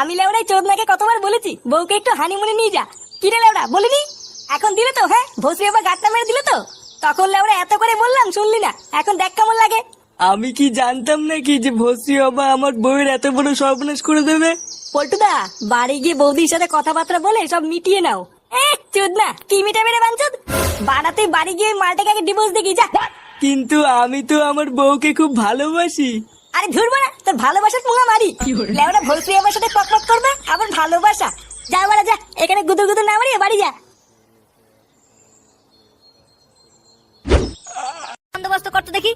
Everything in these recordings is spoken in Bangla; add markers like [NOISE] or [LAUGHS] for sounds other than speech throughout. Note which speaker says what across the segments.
Speaker 1: আমি লেওড়াই চোদনাকে কতবার বলেছি? বউকে একটু হানিমুনে নিয়ে যা। কিরে লেওড়া বলিনি? এখন দিলে তো হ্যাঁ? ভসরি আবার গাটটা মেরে দিলে তো? তখন লেওড়া এত করে বললাম শুনলি না? এখন দেখ কেমন লাগে।
Speaker 2: আমি কি জানতাম নাকি যে ভসি বাবা আমার বউয়ের এত বড় সর্বনাশ করে দেবে?
Speaker 1: পল্টুদা বাড়ি গিয়ে বৌদির সাথে কথাবার্তা বলে সব মিটিয়ে নাও। এ চোদ না কি মিটাবে রে বাঞ্চদ? বাড়াতে বাড়ি গিয়ে মালটাকে ডিভোর্স দেখি যা।
Speaker 2: কিন্তু আমি তো আমার বউকে খুব ভালোবাসি।
Speaker 1: আরে ধুর বাড়া তোর ভালোবাসার পুঙ্গা মারি। লেওরা আমার সাথে পক পক করবে আবার ভালোবাসা। যা বাড়া যা এখানে গুদুর গুদুর না মারিয়ে বাড়ি যা। বন্দোবস্ত করতে দেখি।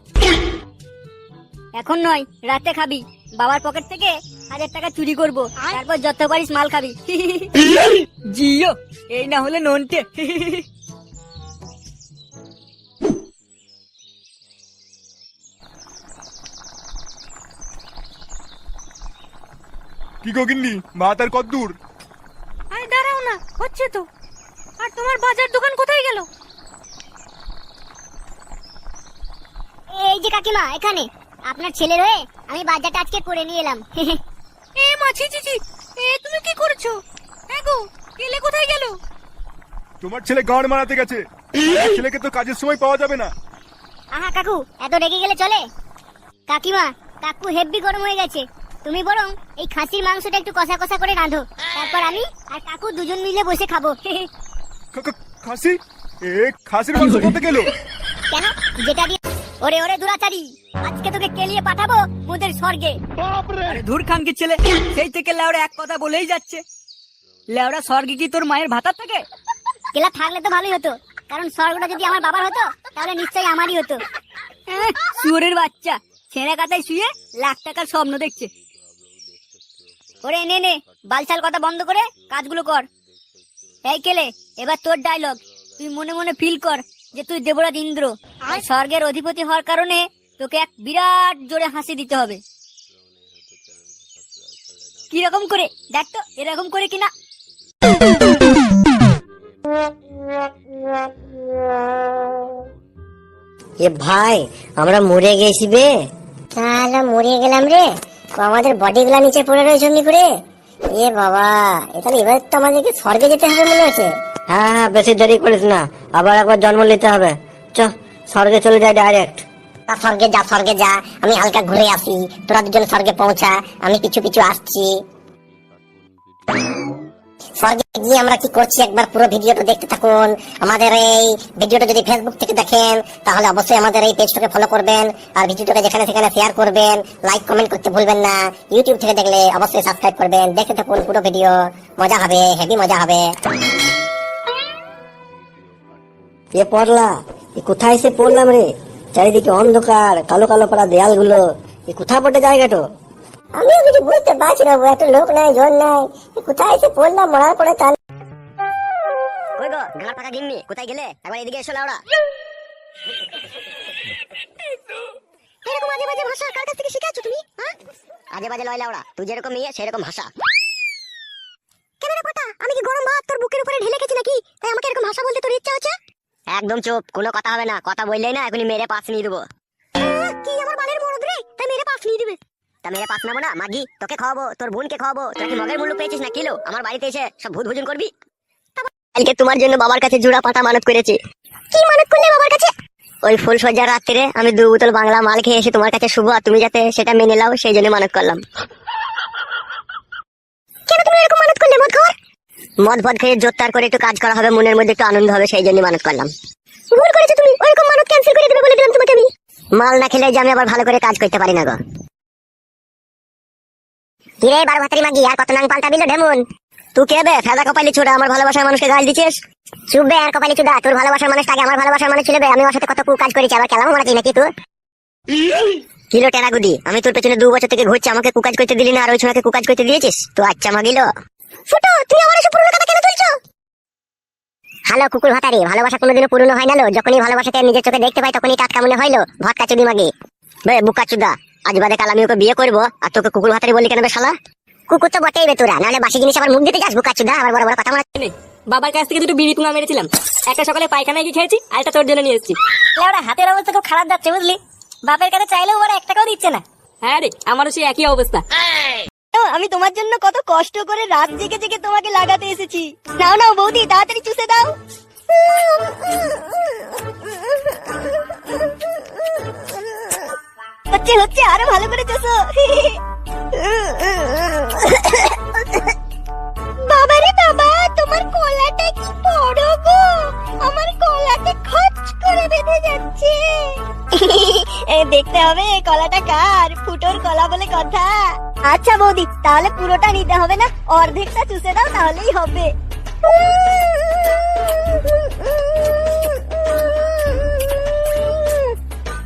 Speaker 1: এখন নয় রাতে খাবি। বাবার পকেট থেকে হাজার টাকা চুরি করব। তারপর যত পারিস মাল খাবি। [LAUGHS]
Speaker 2: জিও এই না হলে নন্টে [LAUGHS]
Speaker 3: কি গো গিন্নি? ভাত আর কত দূর?
Speaker 1: আরে দাঁড়াও না হচ্ছে তো। আর তোমার বাজার দোকান কোথায় গেল?
Speaker 4: এই যে কাকিমা এখানে। আপনার ছেলের হয়ে আমি বাজারটা আজকে করে নিয়ে এলাম।
Speaker 1: এ মাছি চিচি এ তুমি কি করছ? এগো কেলে কোথায় গেল?
Speaker 3: তোমার ছেলে গাঁড় মারাতে গেছে। ছেলেকে তো কাজের সময় পাওয়া যাবে না।
Speaker 4: আহা কাকু এত রেগে গেলে চলে? কাকিমা কাকু হেব্বি গরম হয়ে গেছে। তুমি বরং এই খাসির মাংসটা একটু কষা কষা করে রাঁধো। তারপর আমি আর কাকু দুজন মিলে বসে খাব।
Speaker 3: খাসি? এ খাসির মাংস করতে গেল
Speaker 4: কেন? যেটা দিয়ে ওরে ওরে দুরাচারি! আজকে তোকে কেলিয়ে পাঠাবো মুদের স্বর্গে?
Speaker 2: আরে ধুর খানকে ছেলে সেই থেকে লেওড়া এক কথা বলেই যাচ্ছে। লেওড়া স্বর্গে কি তোর মায়ের ভাতার থাকে?
Speaker 4: কেলা থাকলে তো ভালোই হতো কারণ স্বর্গটা যদি আমার বাবার হতো তাহলে নিশ্চয়ই আমারই হতো।
Speaker 1: শুয়োরের বাচ্চা ছেঁড়া কাতায় শুয়ে লাখ টাকার স্বপ্ন দেখছে। ওরে নে নে বালছাল কথা বন্ধ করে কাজগুলো কর। এই কেলে এবার তোর ডায়লগ তুই মনে মনে ফিল কর যে তুই দেবরাজ ইন্দ্র। আর স্বর্গের অধিপতি হওয়ার কারণে তোকে এক বিরাট জোরে হাসি দিতে হবে। কীরকম করে? দেখ তো এরকম করে কিনা?
Speaker 5: এ ভাই আমরা মরে গেছি বে।
Speaker 4: তাহলে মরিয়ে গেলাম রে। আমাদের বডি গুলা নিচে পড়ে রয়েছে এমনি করে? এ বাবা এখানে তাহলে এবার তো আমাদেরকে স্বর্গে যেতে হবে মনে হচ্ছে।
Speaker 5: হ্যাঁ হ্যাঁ বেশি দেরি করিস না। আবার একবার জন্ম নিতে হবে। চ স্বর্গে চলে যাই ডাইরেক্ট
Speaker 4: তা স্বর্গে যা স্বর্গে যা আমি হালকা ঘুরে আসি। তোরা দুজন স্বর্গে পৌঁছা আমি কিছু কিছু আসছি। গিয়ে আমরা কি করছি? একবার পুরো ভিডিওটা দেখতে থাকুন। আমাদের এই ভিডিওটা যদি ফেসবুক থেকে দেখেন, তাহলে অবশ্যই আমাদের এই পেজটাকে ফলো করবেন আর ভিডিওটাকে যেখানে সেখানে শেয়ার করবেন। লাইক কমেন্ট করতে ভুলবেন না। ইউটিউব থেকে দেখলে অবশ্যই সাবস্ক্রাইব করবেন। দেখতে থাকুন পুরো ভিডিও। মজা হবে হেভি মজা হবে।
Speaker 5: এ পড়লা, এ কোথায় এসে পড়লাম রে? চারিদিকে অন্ধকার, কালো কালো পাড়া দেয়ালগুলো। এ কোথায় পড়ে জায়গাটো?
Speaker 4: আমিও কিছু বুঝতে পারছি না এত লোক নাই জোর নাই। কোথায় এসে পড়লাম মরার পরে তার
Speaker 5: কই গো ঘাড় পাকা গিন্নি কোথায় গেলে? একবার এদিকে এসো লাউড়া
Speaker 4: এরকম আজে বাজে ভাষা কার কাছ থেকে শিখাচ্ছ তুমি হ্যাঁ?
Speaker 5: আজে বাজে লয় লাউড়া তুই যেরকম মেয়ে সেরকম ভাষা।
Speaker 4: কেন রে কথা আমি কি গরম ভাত তোর বুকের উপরে ঢেলে গেছি নাকি? তাই আমাকে এরকম ভাষা বলতে তোর ইচ্ছা হচ্ছে?
Speaker 5: একদম চুপ কোনো কথা হবে না কথা বললেই না এখনই মেরে পাশ নিয়ে দেবো। তা মেরে নেব না? মাগি, তোকে খাওয়াবো, তোর বোনকে খাওয়াবো। তোর কি মগের মূল্য পেয়েছিস না, কিলো? আমার বাড়িতে এসে সব ভূত ভোজন করবি? কালকে তোমার জন্য বাবার কাছে জোড়া পাটা মানত করেছি।
Speaker 4: কি মানত করলে বাবার কাছে?
Speaker 5: ওই ফুল সজ্জার রাত্রে আমি দু বোতল বাংলা মাল খেয়ে এসে তোমার কাছে শুভ আর তুমি যাতে সেটা মেনে নাও, সেই জন্য মানত করলাম।
Speaker 4: কেন তুমি এরকম মানত করলে, মদ খাওয়ার?
Speaker 5: মদ ফদ খেয়ে জোরদার করে একটু কাজ করা হবে, মনের মধ্যে একটু আনন্দ হবে, সেই জন্য মানত করলাম।
Speaker 4: ভুল করেছ তুমি, ওইরকম মানত ক্যান্সেল করে দেবে বলে দিলাম তোমাকে আমি।
Speaker 5: মাল না খেলে যে আমি আবার ভালো করে কাজ করতে পারি না গো।
Speaker 4: কিরে বারো ভাতারি মাগি, আর কত নাং পাল্টা দিল ঢেমুন?
Speaker 5: তুই কে বে? ফেদা কপালি ছোড়া আমার ভালোবাসার মানুষকে গাল দিচ্ছিস
Speaker 4: চুপবে আর কপালি চুদা, তোর ভালোবাসার মানুষটাকে আমার ভালোবাসার মানুষ ছিল বে আমি ওর সাথে কত কু কাজ করেছি, আবার কেলাম মারাচ্ছি নাকি তুই
Speaker 5: কিলো টেরাগুদি, আমি তোর পেছনে দু বছর থেকে ঘুরছি, আমাকে কুকাজ করতে দিলি না, আর ওই সময়কে কুকাজ করতে দিয়েছিস? তো আচ্ছা মাগিল
Speaker 4: ফুটো, তুমি আমার এসব পুরনো কথা কেন তুলছো? হ্যালো কুকুর ভাতারি, ভালোবাসা কোনোদিনও পুরনো হয় না লো, যখনই ভালোবাসাকে নিজের চোখে দেখতে পাই, তখনই টাটকা মনে হইল ভটকা চুদি মাগি।
Speaker 5: বে, বুকা চুদা। আজ বাদে কাল আমি ওকে বিয়ে করব আর তোকে কুকুর ভাতারি বললি কেন বে শালা?
Speaker 4: কুকুর তো বটেই বে তোরা নাহলে বাসি জিনিস আবার মুখ দিতে যাস বুকা চুদা আবার বড় বড় কথা মনে
Speaker 1: নে, বাবার কাছ থেকে দুটো বিড়ি পুঙা মেরেছিলাম। একটা সকালে পায়খানায় গিয়ে খেয়েছি আরেকটা তোর জন্য নিয়ে এসেছি। ওরা হাতের অবস্থা খুব খারাপ যাচ্ছে বুঝলি? বাপের কাছে চাইলেও ওরা এক টাকাও দিচ্ছে না। হ্যাঁ রে আমারও সেই একই অবস্থা।
Speaker 2: আমি তোমার জন্য কত কষ্ট করে রাত জেগে জেগে তোমাকে লাগাতে এসেছি। নাও নাও বৌদি তাড়াতাড়ি চুষে দাও। হচ্ছে হচ্ছে, আরও ভালো করে চুষো। বাবারে বাবা, তোমার কলাটা কি বড় গো? আমার কলাতে খচ করে বেঁধে যাচ্ছে। দেখতে হবে কলাটা কার? ফুটোর কলা বলে কথা। আচ্ছা বৌদি, তাহলে পুরোটা নিতে হবে না? অর্ধেকটা চুষে দাও, তাহলেই হবে।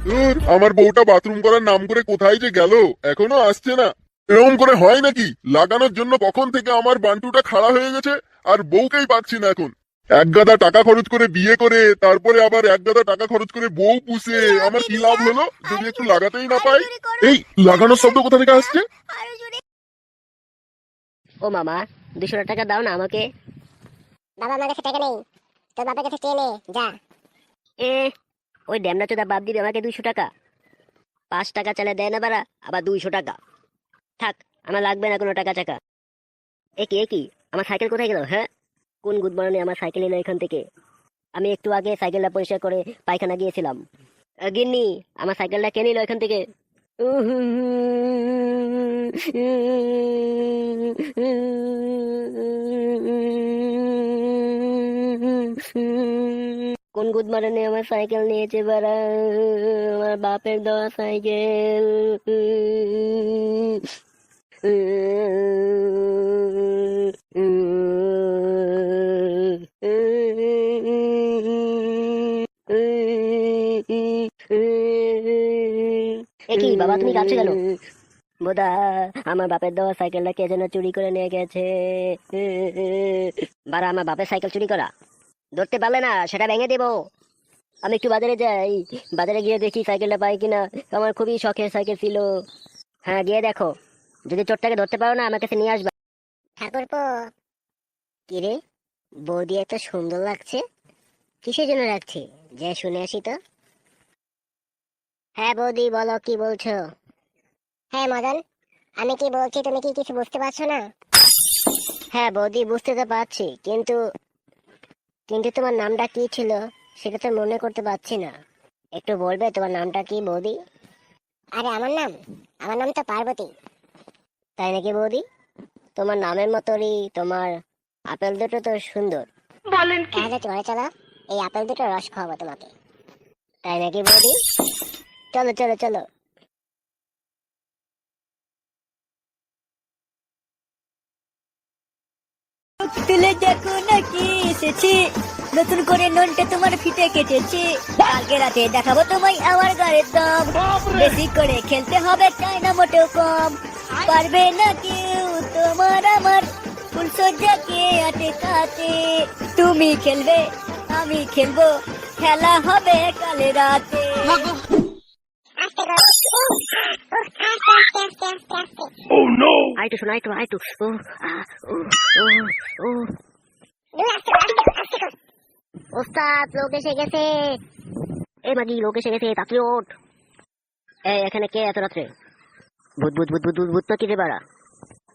Speaker 6: ধুর, আমার বউটা বাথরুম করার নাম করে কোথায় যে গেল? এখনও আসছে না। এরকম করে হয় নাকি? লাগানোর জন্য কখন থেকে আমার বান্টুটা খাড়া হয়ে গেছে? আর বউকেই পাচ্ছি না এখন। এক গাদা টাকা খরচ করে বিয়ে করে তারপরে আবার এক গাদা টাকা খরচ করে বউ পুষে আমার কি লাভ হলো? যদি একটু লাগাতেই না পাই? এই লাগানোর শব্দ কোথা থেকে আসছে?
Speaker 7: ও মামা দুশো টাকা দাও না আমাকে।
Speaker 4: বাবা আমার কাছে টাকা নেই। তোর বাবার কাছে চেয়ে নে যা।
Speaker 7: এ ওই ড্যামনা চোদা বাপ দিবে আমাকে দুইশো টাকা। পাঁচ টাকা চালে দেয় না বাড়া, আবার দুইশো টাকা। থাক, আমার লাগবে না কোনো টাকা চাকা। এ কি এ কি? আমার সাইকেল কোথায় গেল হ্যাঁ? কোন গুড গুদমারণে আমার সাইকেল এলো এখান থেকে? আমি একটু আগে সাইকেলটা পরিষ্কার করে পায়খানা গিয়েছিলাম। গিন্নি, আমার সাইকেলটা কে নিল এখান থেকে? [LAUGHS] কোন গুদ মারানে, আমার সাইকেল নিয়েছে বারা আমার বাপের দেওয়া সাইকেল। কি বাবা, তুমি কাঁদছো কেন বোধা আমার বাপের দেওয়া সাইকেলটা কে যেন চুরি করে নিয়ে গেছে। বারা আমার বাপের সাইকেল চুরি করা। ধরতে পারলে না, সেটা ভেঙে দেবো। আমি একটু বাজারে যাই, বাজারে গিয়ে দেখি সাইকেলটা পাই কিনা। আমার খুবই শখের সাইকেল ছিল। হ্যাঁ গিয়ে দেখো। যদি চোরটাকে ধরতে পারো না, আমার কাছে নিয়ে আসবা।
Speaker 4: ঠাকুরপো কি রে? বৌদি এত সুন্দর লাগছে। কিসের জন্য রাখছি? যে শুনে আসি তো। হ্যাঁ বৌদি, বলো কি বলছো? হ্যাঁ মদন, আমি কি বলছি তুমি কি কিছু বুঝতে পারছ না? হ্যাঁ বৌদি, বুঝতে তো পারছি, কিন্তু কিন্তু তোমার নামটা কি ছিল সেটা তো মনে করতে পারছি না। একটু বলবে তোমার নামটা কি বৌদি? আরে আমার নাম? আমার নাম তো পার্বতী। তাই নাকি বৌদি? তোমার নামের মতোই তোমার আপেল দুটো তো সুন্দর।
Speaker 1: বলেন
Speaker 4: তাহলে চলে চলো এই আপেল দুটো রস খাওয়াবো তোমাকে। তাই নাকি বৌদি? চলো চলো চলো।
Speaker 2: তুলে দেখো নাকি এসেছি নতুন করে ননটে তোমার ফিটে কেটেছি কালকে রাতে দেখাবো তোমায় আমার গাড়ির দম বেশি করে খেলতে হবে তাই না মোটেও কম পারবে না কেউ তোমার আমার ফুল সজ্জাকে আটকাতে তুমি খেলবে আমি খেলব খেলা হবে কাল রাতে
Speaker 7: আইটু শোনা আইটু আইটু ও আ, ও ও ও ওস্তাদ লোক এসে গেছে। এ মাগি লোক এসে গেছে তাড়াতাড়ি ওঠ এই এখানে কে এত রাত্রে? ভূত ভূত ভূত ভূত ভূত ভূত না কি রে বাড়া?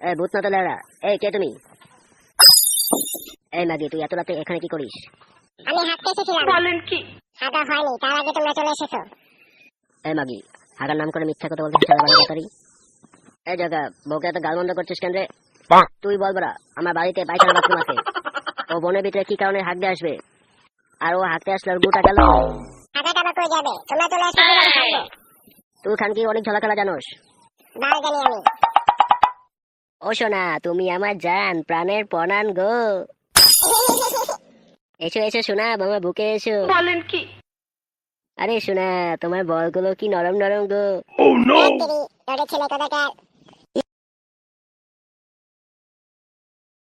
Speaker 7: এই ভূত না তো লেড়া এই কে তুমি? এই মাগি তুই এত রাতে এখানে কি করিস?
Speaker 4: আমি হাঁটতে এসেছিলাম।
Speaker 1: বলেন কি?
Speaker 4: হাঁটা হয়নি তার আগে তোমরা চলে এসেছ।
Speaker 7: এই মাগি হাগার নাম করে মিথ্যা কথা বলতে চালা বাড়ি তাড়াতাড়ি এই জায়গা বউকে এত গাল বন্ধ করছিস কেন রে? তুই বল বড়া আমার বাড়িতে পায়খানা বাথরুম আছে। ও বনের ভিতরে কি কারণে হাঁকতে আসবে? আর ও হাঁকতে আসলে গুটা গেল তুই খান কি অনেক ঝলা খেলা জানোস ও সোনা তুমি আমার জান প্রাণের পনান গো। এসো এসো শোনা আমার বুকে এসো।
Speaker 1: বলেন কি?
Speaker 7: আরে শোনা তোমার বলগুলো কি নরম নরম গো।
Speaker 4: তেরি তোদের ছেলে